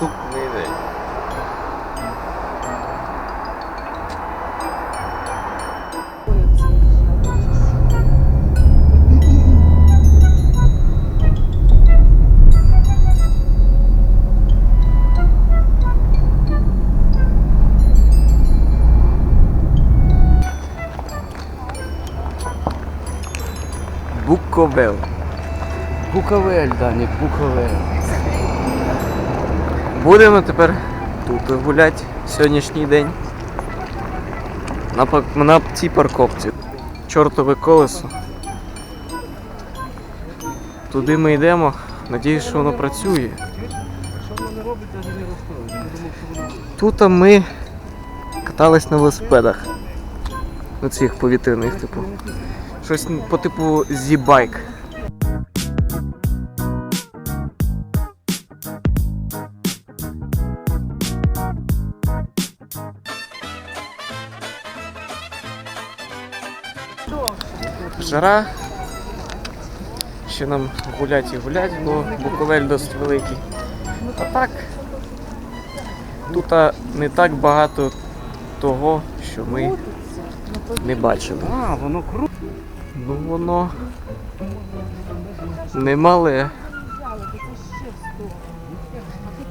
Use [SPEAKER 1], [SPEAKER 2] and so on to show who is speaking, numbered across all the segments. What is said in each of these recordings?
[SPEAKER 1] Наступний день. Буковел.
[SPEAKER 2] Буковель, Данік, Буковель.
[SPEAKER 1] Будемо тепер тут гуляти сьогоднішній день. На, на цій парковці. Чортове колесо. Туди ми йдемо. Надіюсь, що воно працює. Тут ми катались на велосипедах. На цих повітряних, типу. Щось по типу зі-байк. Жара. Ще нам гулять і гулять, бо Буковель досить великий. А так, тут не так багато того, що ми не бачили.
[SPEAKER 2] А, воно круто.
[SPEAKER 1] Ну воно немале.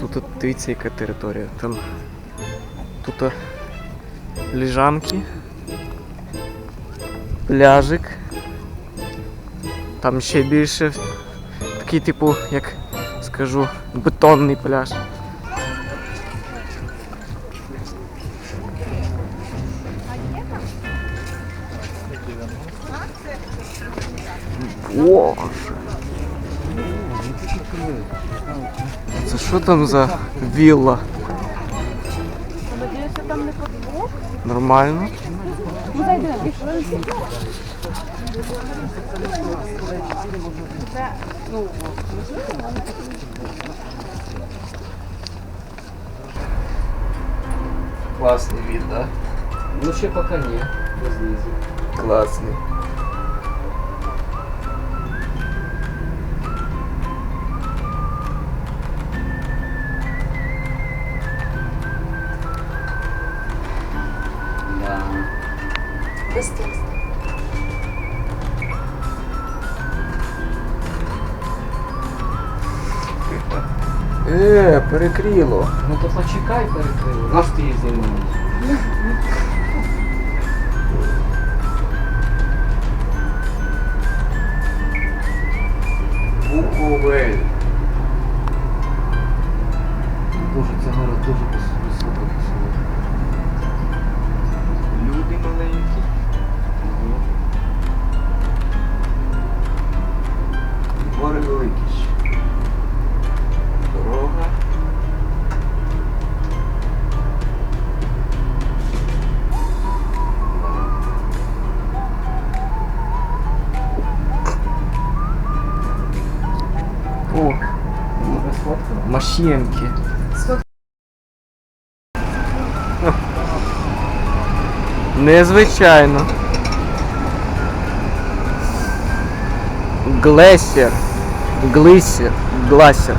[SPEAKER 1] Тут от дивіться, яка територія. Там тут ліжанки, пляжик. Там ще більше такий, типу, як скажу, бетонний пляж. Боже. Це що там за вілла? Нормально.
[SPEAKER 3] Ну, зайди. Це, ну,
[SPEAKER 1] Класний від, да?
[SPEAKER 2] Ну ще поки ні. Знизу.
[SPEAKER 1] Класний.
[SPEAKER 2] Да.
[SPEAKER 3] без
[SPEAKER 1] Е, перекріло.
[SPEAKER 2] Ну то почекай перекрило. Наш ти її знімаєш.
[SPEAKER 1] Буковель.
[SPEAKER 2] Боже, це город дуже вис-
[SPEAKER 1] машинки. Незвичайно. Глесер. Глисер. Гласер.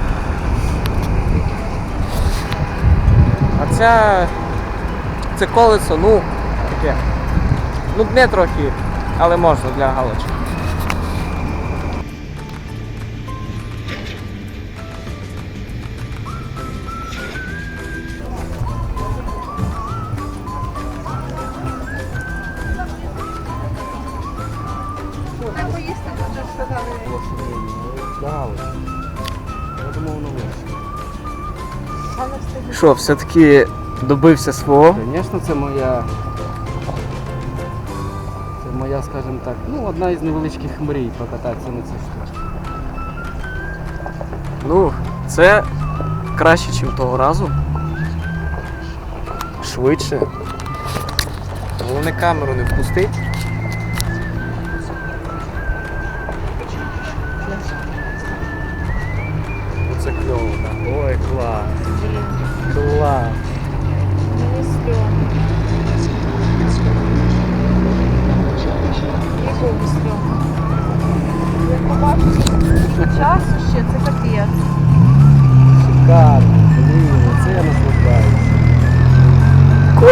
[SPEAKER 1] А ця. Це колесо, ну, таке. Ну, дне трохи, але можна для галочки. Що, все-таки добився свого?
[SPEAKER 2] Звісно, це моя. Це моя, скажімо так, ну, одна із невеличких мрій покататися на цій штучці.
[SPEAKER 1] Ну, це краще, ніж того разу. Швидше. Головне камеру не впустить.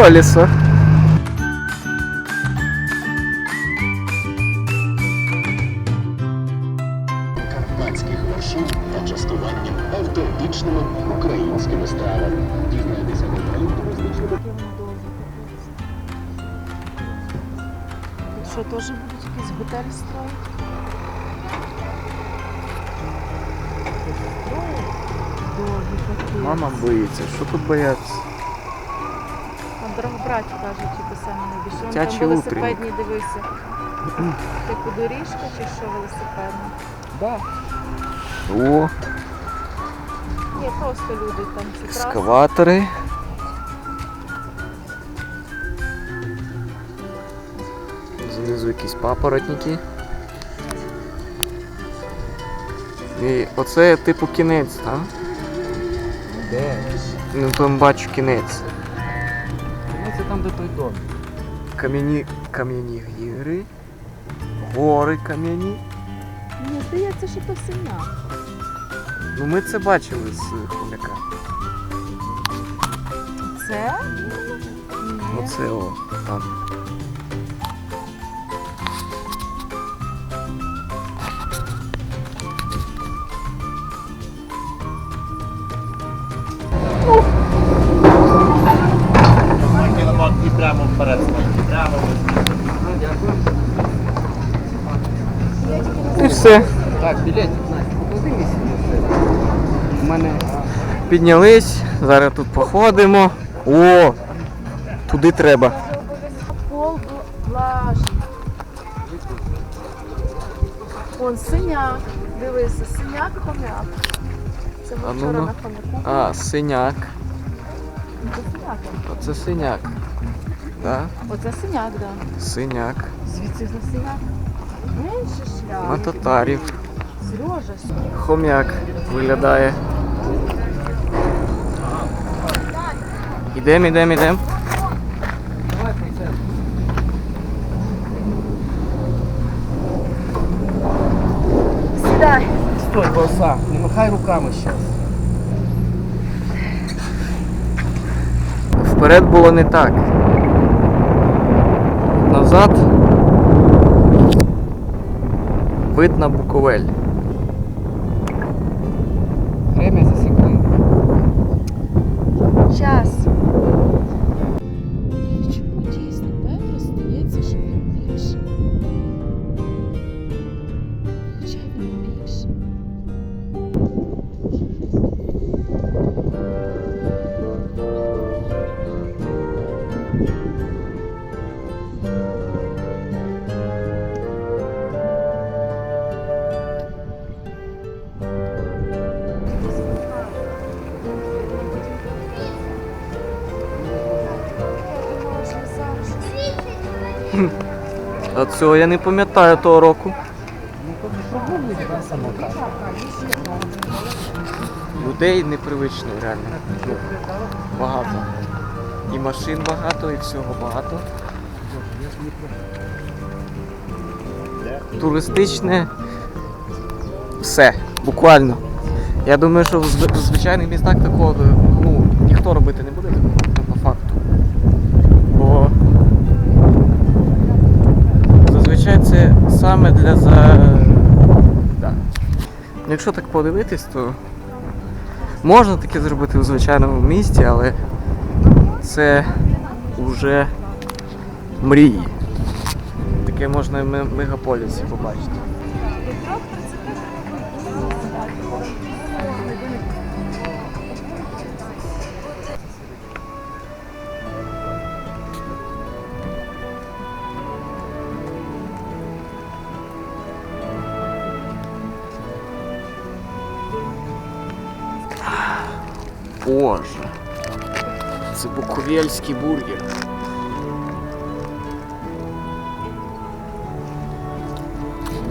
[SPEAKER 1] Колесо.
[SPEAKER 4] карпатських вершин та частуванням автентичними українськими стравами. Дізнайтеся туристичного
[SPEAKER 3] Що, теж будуть якісь готелі строїти?
[SPEAKER 1] Мама боїться, що тут бояться?
[SPEAKER 3] Там дорогобраті кажуть, що саме найбільше. Там
[SPEAKER 1] утренник.
[SPEAKER 3] велосипедні дивися. Типу доріжка чи що велосипедна?
[SPEAKER 2] Да.
[SPEAKER 1] О,
[SPEAKER 3] Ні, просто люди там ці траси.
[SPEAKER 1] екскаватори. Знизу якісь папоротники. І оце типу кінець, так?
[SPEAKER 2] Де?
[SPEAKER 1] Ну там бачу кінець.
[SPEAKER 2] Там, де той дом.
[SPEAKER 1] Кам'яні кам'яні гіри, гори кам'яні.
[SPEAKER 3] Мені здається, що то сім'я.
[SPEAKER 1] Ну ми це бачили з хомяка.
[SPEAKER 3] Це? Ні.
[SPEAKER 1] Оце о, там.
[SPEAKER 5] І прямо.
[SPEAKER 1] І все.
[SPEAKER 2] Так, білетик. У мене
[SPEAKER 1] Піднялись, зараз тут походимо. О! Туди треба.
[SPEAKER 3] Вон синяк. Дивися, синяк хомяк. Це ми вчора на хомяку.
[SPEAKER 1] А, синяк.
[SPEAKER 3] Це синяк.
[SPEAKER 1] Оце синяк. Да?
[SPEAKER 3] Оце синяк, так. Да.
[SPEAKER 1] Синяк.
[SPEAKER 3] Звідси на синяк. Менше шлях.
[SPEAKER 1] На татарів.
[SPEAKER 3] Сережа,
[SPEAKER 1] Хом'як виглядає. Ідем, ідем, ідем.
[SPEAKER 2] давай принцес.
[SPEAKER 3] сідай.
[SPEAKER 2] Стой, боса, не махай руками зараз.
[SPEAKER 1] Вперед було не так. Назад. Вид на Буковель.
[SPEAKER 2] Время засікли.
[SPEAKER 3] Час. Дійсно Петро здається, що більше? Він більше.
[SPEAKER 1] А цього я не пам'ятаю того року. Людей непривично реально. Багато. І машин багато, і всього багато. Туристичне все, буквально. Я думаю, що в звичайних містах такого ну, ніхто робити не буде такого, по факту. Бо зазвичай це саме для за. Да. Якщо так подивитись, то можна таке зробити у звичайному місті, але це вже мрії. Таке можна в мегаполісі побачити. Боже. Це буковельський бургер.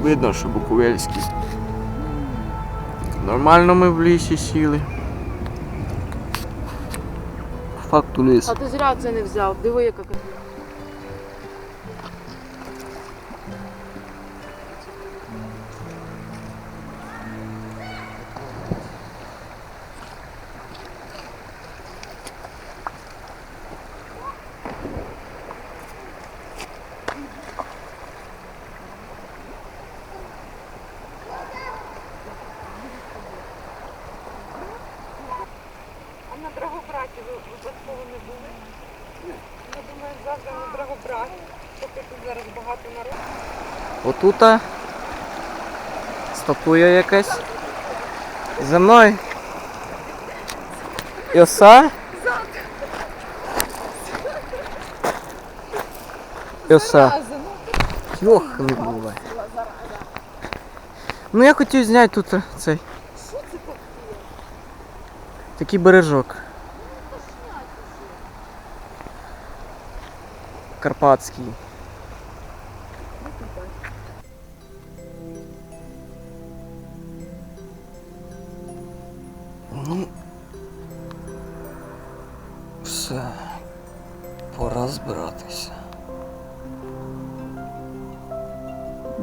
[SPEAKER 1] Видно, що буковельський. Нормально ми в лісі сіли. Факту ліс.
[SPEAKER 3] А ти зря це не взяв. Диви, яка Я думаю, завжди на Драгобраті, поки тут зараз багато народу.
[SPEAKER 1] Отута статуя якась. За мною. І оса. І оса. Йох, не буває. Ну я хотів зняти тут цей. Такий бережок. Карпатський. Ну. Все. Пора збиратися.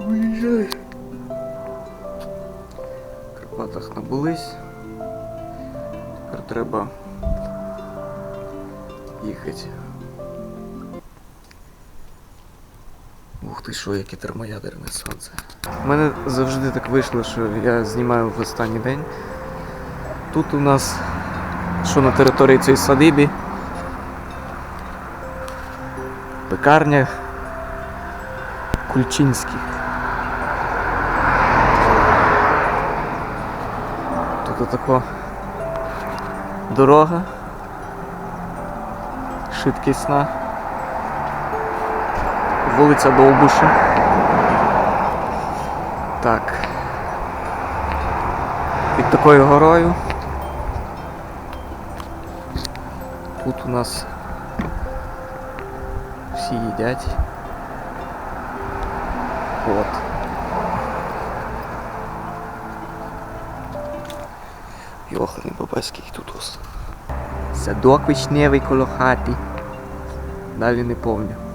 [SPEAKER 1] Уїжджай. В Карпатах набулись. Тепер треба їхати. Ти що, яке термоядерне сонце. У мене завжди так вийшло, що я знімаю в останній день. Тут у нас, що на території цієї садибі, пекарня Кульчинських. Тут отако дорога швидкісна. Вулиця Довбуша. Так. Під такою горою. Тут у нас всі їдять. От. Йоханий бабаський тут ус. Садок вишневий коло хати. Далі не помню.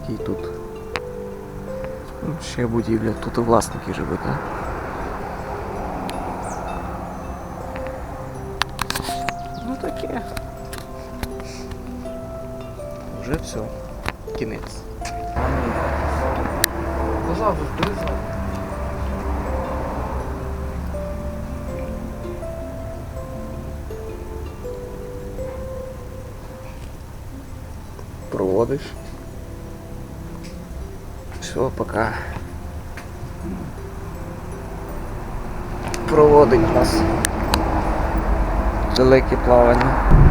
[SPEAKER 1] Такий тут. Ну, ще будівля. Тут і власники живуть, так? Ну таке. Уже все. Кінець.
[SPEAKER 2] Пожалуйста, вирізай.
[SPEAKER 1] Проводиш. Все, пока. Проводить нас. Далеке плавання.